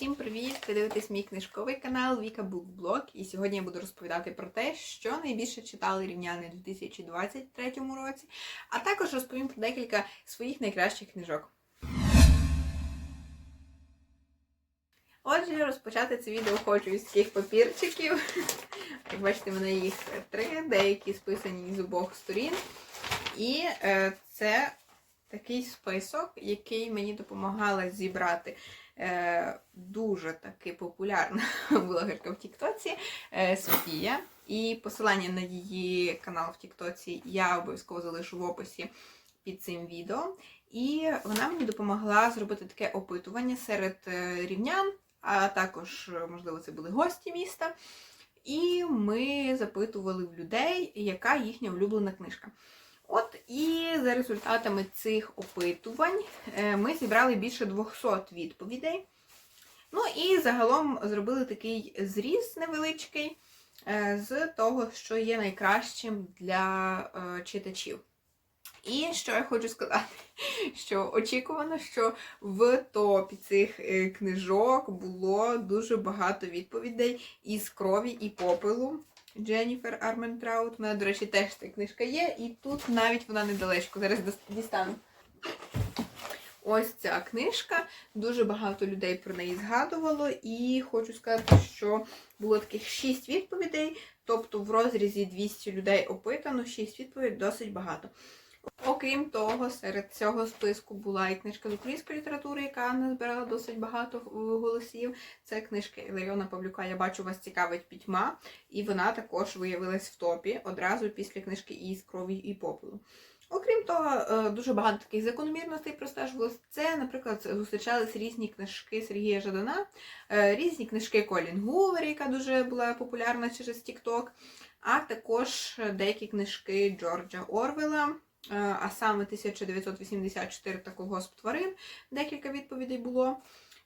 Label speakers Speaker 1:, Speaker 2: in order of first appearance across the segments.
Speaker 1: Усім привіт! Ви дивитесь мій книжковий канал Віка Букблог. І сьогодні я буду розповідати про те, що найбільше читали рівняни у 2023 році, а також розповім про декілька своїх найкращих книжок. Отже, розпочати це відео хочу із таких папірчиків. Як бачите, в мене їх три, деякі списані з обох сторін. І е, це такий список, який мені допомагала зібрати дуже таки популярна блогерка в Тіктоці е, Софія. І посилання на її канал в Тіктоці я обов'язково залишу в описі під цим відео. І вона мені допомогла зробити таке опитування серед е, рівнян, а також, можливо, це були гості міста. І ми запитували в людей, яка їхня улюблена книжка. От і за результатами цих опитувань е, ми зібрали більше 200 відповідей. Ну і загалом зробили такий зріз невеличкий е, з того, що є найкращим для е, читачів. І що я хочу сказати, що очікувано, що в топі цих книжок було дуже багато відповідей із крові і попелу. Дженніфер Арментраут. У мене, до речі, теж ця книжка є, і тут навіть вона недалечко. Зараз дістану. Ось ця книжка. Дуже багато людей про неї згадувало, і хочу сказати, що було таких 6 відповідей, тобто в розрізі 200 людей опитано, 6 відповідей досить багато. Окрім того, серед цього списку була і книжка з української літератури, яка назбирала досить багато голосів. Це книжка Іларіона Павлюка Я бачу, вас цікавить пітьма, і вона також виявилась в топі одразу після книжки із крові і попелу. Окрім того, дуже багато таких закономірностей простежувалось. Це, наприклад, зустрічались різні книжки Сергія Жадана, різні книжки Колін Гувер, яка дуже була популярна через TikTok, а також деякі книжки Джорджа Орвела. А саме 1984 такого госп тварин, декілька відповідей було.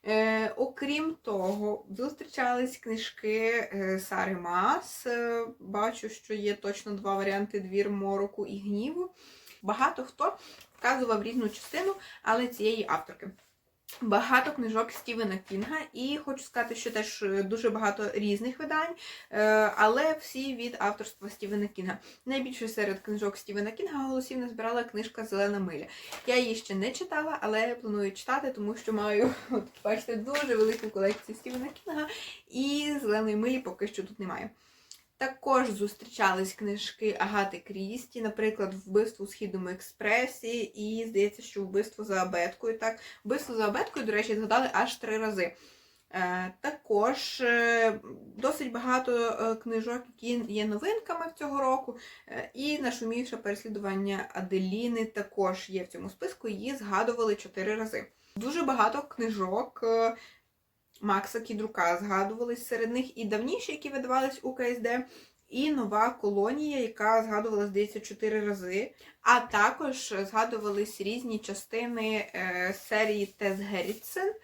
Speaker 1: Е, Окрім того, зустрічались книжки е, Сари Мас. Е, бачу, що є точно два варіанти двір мороку і гніву. Багато хто вказував різну частину, але цієї авторки. Багато книжок Стівена Кінга, і хочу сказати, що теж е, дуже багато різних видань, е, але всі від авторства Стівена Кінга. Найбільше серед книжок Стівена Кінга голосів не збирала книжка Зелена миля. Я її ще не читала, але планую читати, тому що маю, от бачите, дуже велику колекцію Стівена Кінга, і зеленої милі поки що тут немає. Також зустрічались книжки Агати Крісті, наприклад, вбивство у Східному експресі, і здається, що вбивство за абеткою. Так, вбивство за абеткою, до речі, згадали аж три рази. Е, також е, досить багато е, книжок, які є новинками цього року. І нашумівше переслідування Аделіни також є в цьому списку, її згадували чотири рази. Дуже багато книжок Макса Кідрука згадувались серед них і давніші, які видавались у КСД, і нова колонія, яка згадувалась, здається, чотири рази. А також згадувались різні частини е, серії Тес Геррітсен.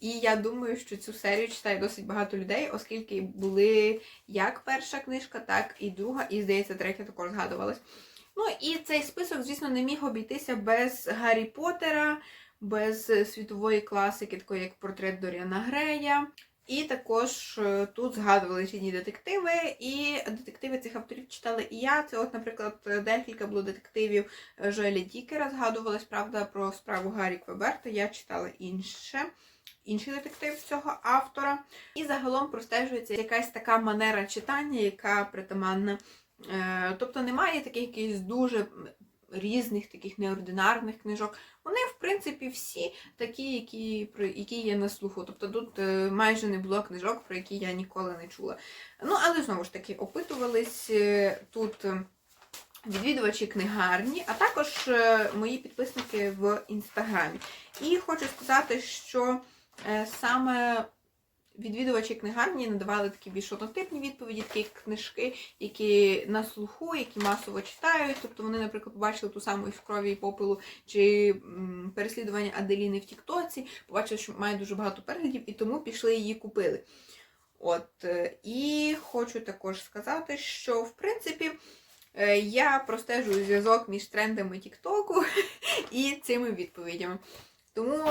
Speaker 1: І я думаю, що цю серію читає досить багато людей, оскільки були як перша книжка, так і друга, і, здається, третя також згадувалась. Ну і цей список, звісно, не міг обійтися без Гаррі Поттера, без світової класики, такої як портрет Доріана Грея. І також е, тут згадували різні детективи, і детективи цих авторів читала і я. Це, от, наприклад, декілька було детективів Жоеля Дікера, згадувалось, правда, про справу Гаррі Квеберта. Я читала інше. Інший детектив цього автора. І загалом простежується якась така манера читання, яка притаманна. Е, тобто немає таких якихось дуже різних таких неординарних книжок. Вони, в принципі, всі такі, які про які є на слуху. Тобто тут е, майже не було книжок, про які я ніколи не чула. Ну, але знову ж таки, опитувались е, тут. Е, відвідувачі книгарні, а також мої підписники в інстаграмі. І хочу сказати, що саме Відвідувачі книгарні надавали такі більш однотипні відповіді, такі книжки, які на слуху, які масово читають. Тобто вони, наприклад, побачили ту саму із крові і попелу чи переслідування Аделіни в Тіктоці, побачили, що має дуже багато переглядів, і тому пішли її купили. От, е, І хочу також сказати, що в принципі. Е, я простежую зв'язок між трендами Тіктоку і цими відповідями. Тому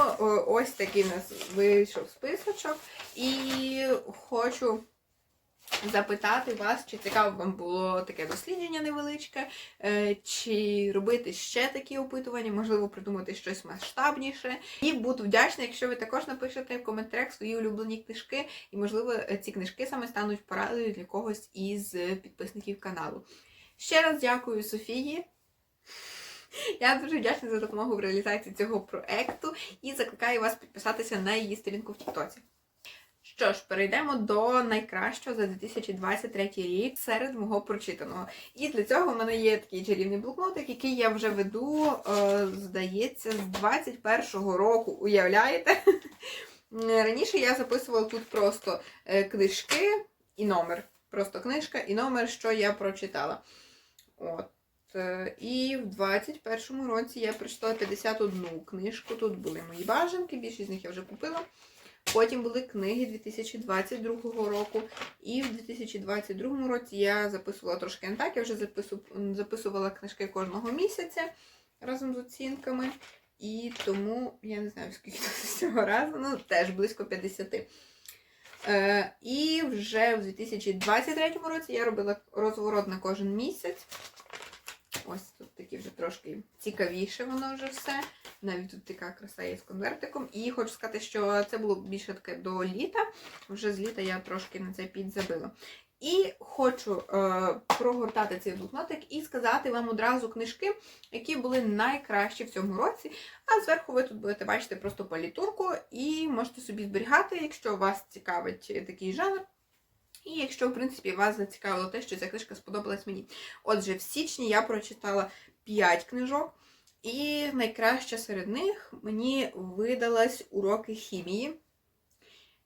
Speaker 1: ось такий у нас вийшов списочок. І хочу запитати вас, чи цікаво вам було таке дослідження невеличке, е, чи робити ще такі опитування, можливо, придумати щось масштабніше. І буду вдячна, якщо ви також напишете в коментарях свої улюблені книжки, і, можливо, е, ці книжки саме стануть порадою для когось із підписників каналу. Ще раз дякую Софії. Я дуже вдячна за допомогу в реалізації цього проекту і закликаю вас підписатися на її сторінку в Тіктоці. Що ж, перейдемо до найкращого за 2023 рік серед мого прочитаного. І для цього в мене є такий чарівний блокнотик, який я вже веду, е, здається, з 21-го року. Уявляєте? Раніше я записувала тут просто е, книжки і номер. Просто книжка і номер, що я прочитала. От. Е, І в 21-му році я прочитала 51 книжку. Тут були мої бажанки, більшість з них я вже купила. Потім були книги 2022 року. І в 2022 році я записувала трошки не так, я вже записувала книжки кожного місяця разом з оцінками. І тому я не знаю, скільки з цього разу, ну теж близько 50. Е, і вже в 2023 році я робила розворот на кожен місяць. Ось тут такі вже трошки цікавіше воно вже все. Навіть тут така краса є з конвертиком. І хочу сказати, що це було більше таке до літа. Вже з літа я трошки на це підзабила. І хочу е, прогортати цей блокнотик і сказати вам одразу книжки, які були найкращі в цьому році. А зверху ви тут будете бачити просто палітурку і можете собі зберігати, якщо вас цікавить такий жанр. І якщо, в принципі, вас зацікавило те, що ця книжка сподобалась мені. Отже, в січні я прочитала 5 книжок, і найкраща серед них мені видалась уроки хімії.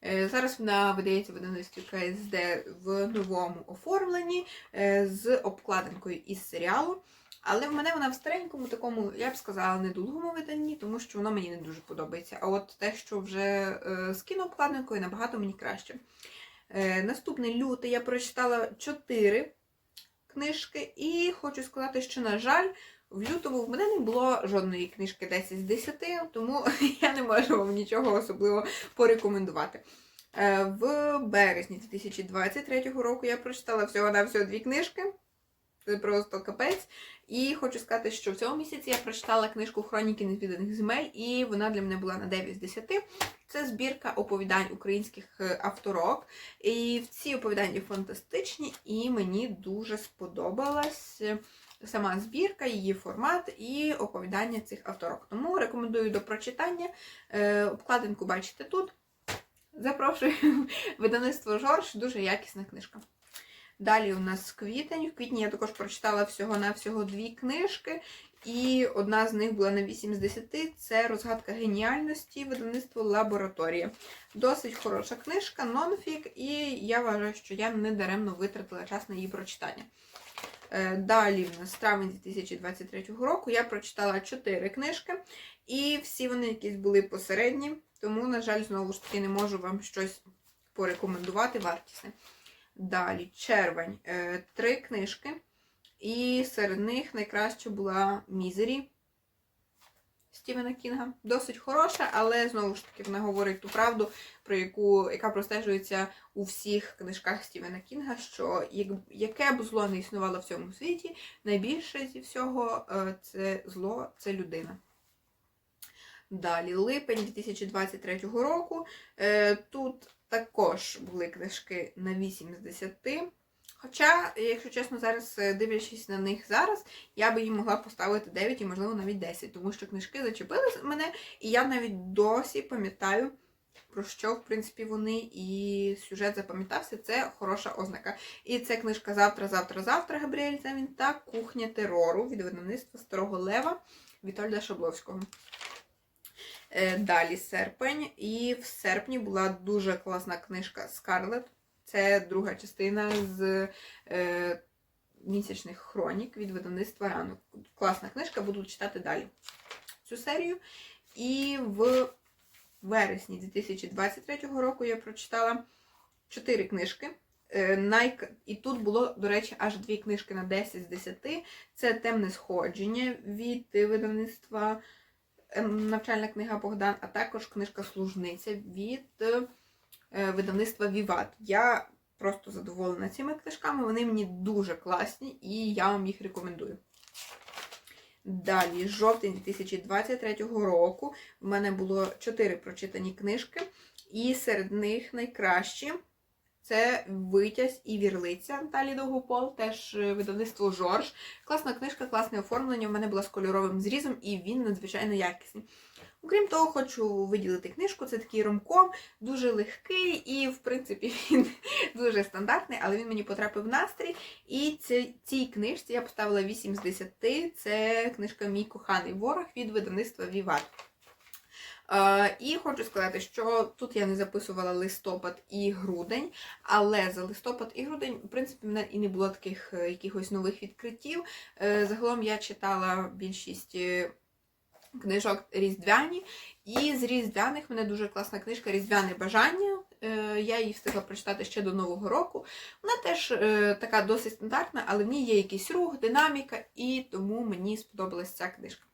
Speaker 1: Е, Зараз вона видається видавництві КСД в новому оформленні е, з обкладинкою із серіалу. Але в мене вона в старенькому такому, я б сказала, недолугому виданні, тому що воно мені не дуже подобається. А от те, що вже е, з кінообкладинкою, набагато мені краще. Е, Наступний лютий я прочитала 4 книжки, і хочу сказати, що, на жаль, в лютому в мене не було жодної книжки 10 з 10, тому я не можу вам нічого особливо порекомендувати. Е, В березні 2023 року я прочитала всього-навсього дві книжки. Це просто капець. І хочу сказати, що в цьому місяці я прочитала книжку Хроніки незвіданих земель, і вона для мене була на 9 з 10. Це збірка оповідань українських е, авторок. І ці оповідання фантастичні, і мені дуже сподобалась сама збірка, її формат і оповідання цих авторок. Тому рекомендую до прочитання. Е, Обкладинку бачите тут. Запрошую видавництво Жорж, дуже якісна книжка. Далі у нас квітень. В квітні я також прочитала всього-навсього дві книжки, і одна з них була на 8 з 10. Це розгадка геніальності, видавництво лабораторія. Досить хороша книжка, нонфік, і я вважаю, що я не даремно витратила час на її прочитання. Е, Далі в нас травень 2023 року я прочитала 4 книжки, і всі вони якісь були посередні, тому, на жаль, знову ж таки, не можу вам щось порекомендувати вартісне. Далі, червень, е, три книжки. І серед них найкраща була Мізері Стівена Кінга. Досить хороша, але знову ж таки вона говорить ту правду, про яку, яка простежується у всіх книжках Стівена Кінга, що як, яке б зло не існувало в цьому світі, найбільше зі всього е, це зло це людина. Далі, липень 2023 року. Е, Тут також були книжки на 8 з 10. Хоча, якщо чесно, зараз е, дивлячись на них зараз, я би їм могла поставити 9 і, можливо, навіть 10, тому що книжки зачепили мене, і я навіть досі пам'ятаю, про що, в принципі, вони і сюжет запам'ятався. Це хороша ознака. І це книжка Завтра, завтра, завтра Габріель Замін та Кухня терору від видавництва Старого Лева Вітольда Шабловського. Е, Далі серпень. І в серпні була дуже класна книжка Скарлет. Це друга частина з е, місячних хронік від видавництва ранок. Класна книжка, буду читати далі цю серію. І в вересні 2023 року я прочитала 4 книжки. Е. І тут було, до речі, аж дві книжки на 10 з 10. Це Темне сходження від видавництва навчальна книга Богдан, а також книжка Служниця від е, видавництва Віват. Я просто задоволена цими книжками, вони мені дуже класні і я вам їх рекомендую. Далі, жовтень 2023 року, в мене було 4 прочитані книжки, і серед них найкращі це Витязь і Вірлиця Наталі Довгопол, теж е, видавництво Жорж. Класна книжка, класне оформлення. У мене була з кольоровим зрізом, і він надзвичайно якісний. Окрім того, хочу виділити книжку. Це такий ромком, дуже легкий і, в принципі, він дуже стандартний, але він мені потрапив в настрій. І ці- цій книжці я поставила 8 з 10. Це книжка Мій коханий ворог від видавництва Віват. Е, і хочу сказати, що тут я не записувала листопад і грудень, але за листопад і грудень, в принципі, в мене і не було таких е, якихось нових відкриттів. Е, загалом я читала більшість книжок різдвяні, і з різдвяних мене дуже класна книжка Різдвяне бажання. Я її встигла прочитати ще до Нового року. Вона теж така досить стандартна, але в ній є якийсь рух, динаміка, і тому мені сподобалась ця книжка.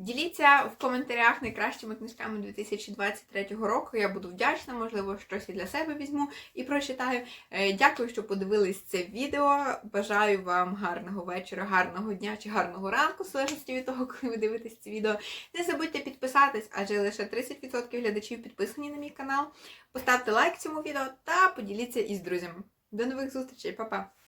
Speaker 1: Діліться в коментарях найкращими книжками 2023 року. Я буду вдячна, можливо, щось і для себе візьму і прочитаю. Е, Дякую, що подивились це відео. Бажаю вам гарного вечора, гарного дня чи гарного ранку, в залежності від того, коли ви дивитесь це відео. Не забудьте підписатись, адже лише 30% глядачів підписані на мій канал. Поставте лайк цьому відео та поділіться із друзями. До нових зустрічей, Па-па!